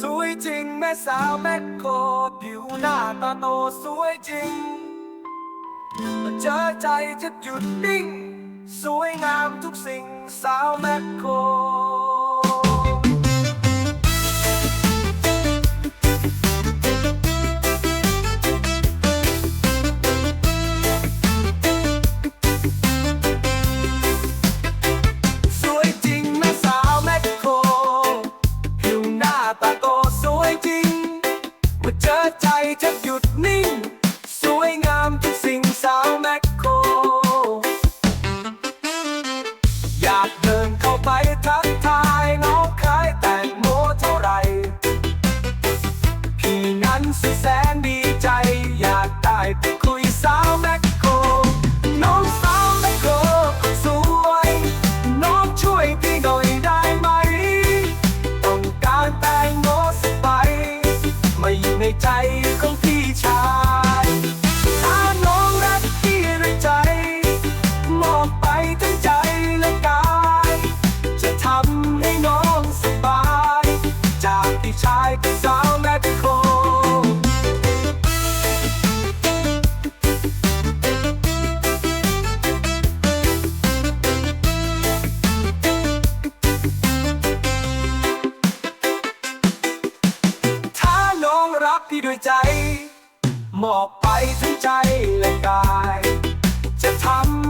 สวยจริงแม่สาวแมคโคผิวหน้าตาโตสวยจริงเจอใจจะหยุดนิ่ง สวยงามทุกสิ่งสาวแมคโครสวยจริงแม่สาวแมคโครผิวน้าตาโต เมื่อเจอใจจะหยุดนิ่ง สวยงามทุกสิ่งสาวแมคโคร อยากเดินเข้าไปทักทายน้องขายแต่งโมเท่าไรพี่นั้นสุดแสนดีใจ อยากได้ไปคุยสาวแมคโคร น้องสาวแมคโครสวย น้องช่วยพี่หน่อย ของพี่ชายถ้าน้องรักพี่ด้วใจ มอบไปทั้งใจและกาย จะทำให้น้องสบาย จากพี่ชายกั พี่ด้วยใจ มอบไปทั้งใจและกาย จะทำ